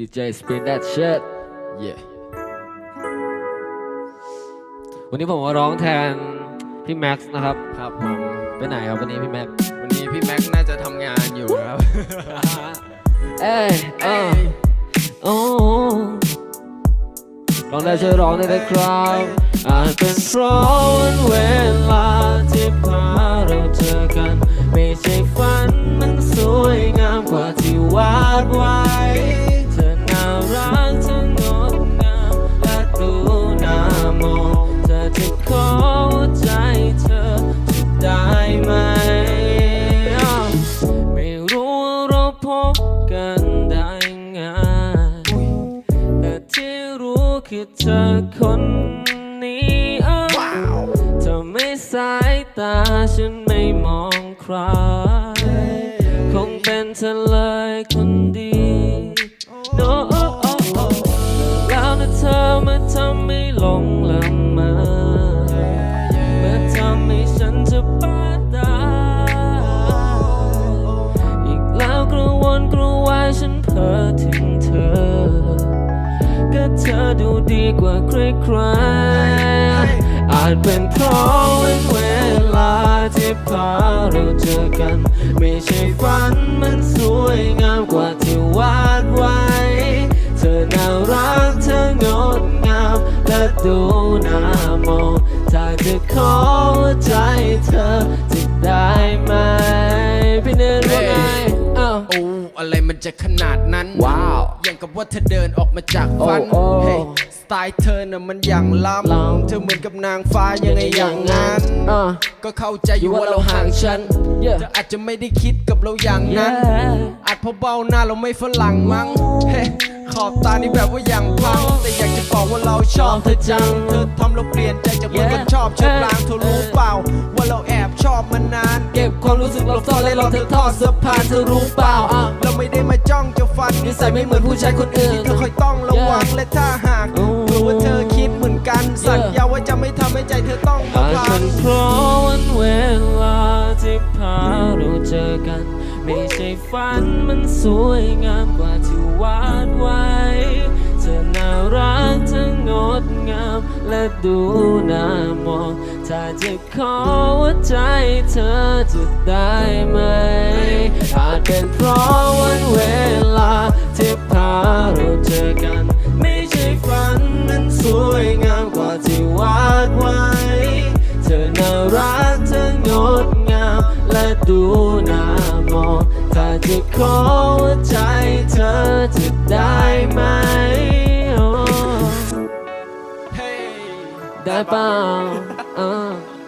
DJ spin that shit yeah วันนี้ผมมาร้องแทนพี่แม็กซ์นะครับ ครับผม ไปไหนครับวันนี้พี่แม็กซ์วันนี้พี่แม็กซ์น่าจะทำงานอยู่ครับ เอ้ยเอ้ยโอ้ร้องได้ช่วยร้องได้เลยครับอาจเป็นเพราะวันเวลาที่พาเราเจอกัน ไม่ใช่ฝันมันสวยงามกว่าที่วาดไว้ คือเธอคนนี้อ้าวเธอไม่สายตาฉันไม่มองใคร คงเป็นเธอเลยคนดี No เธอดูดีกว่าใครๆ อาจเป็นเพราะวันเวลาที่พาเราเจอกัน ไม่ใช่ฝันมันสวยงามกว่าที่วาดไว้ เธอน่ารักเธองดงามและดูน่ามองถ้าจะขอใจเธอจะได้ไหม อ้อะไรมันจะขนาดนั้น ว้าว อย่างกับว่าเธอเดินออกมาจากฝัน โอ้โอ้ เฮ้ยสไตล์เธอน่ะมันอย่างล้ล้ำำเธอเหมือนกับนางฟ้ายังไงอย่างนั้น อะก็เข้าใจอยู่ว่าเราห่างฉัน Yeah เธออาจจะไม่ได้คิดกับเราอย่างนั้น Yeah อาจเพราะเบ้าหน้าเราไม่ฝรั่งมั้ง เฮ้ขอบตานี่แบบว่าอย่างพัง แต่อยากจะบอกว่าเราชอบเธอจัง เธอทำเราเปลี่ยนใจจากเมื่อ Yeah คนชอบชอบลางเธอรู้เปล่า ว่าเราแอบชอบมานานเก็บ ความรู้สึกเราซ่อนและเราเธอทอดสะพานเธอรู้เปล่าอะเราไม่ได้มาจ้องจะฟันนิสัยไม่เหมือนผู้ชายคนอื่นที่เธอคอยต้องระวัง Yeah และถ้าหากโอ้เผื่อว่าเธอคิดเหมือนกันสัญญาว่าจะไม่ทำให้ใจเธอต้องมาอาจพัเป็งนเพราะวันเวลาที่พาเราเจอกัน ไม่ใช่ฝันมันสวยงามกว่าที่วาดไว้ ดงามและดูน่ามอง ถ้าจะขอหัวใจเธอจะได้ไหม อาจเป็นเพราะวันเวลาที่พาเราเจอกัน ไม่ใช่ฝันนั้นสวยงามกว่าที่วาดไว้ เธอน่ารักเธองดงามและดูน่ามอง ถ้าจะขอวใจ โอ้เ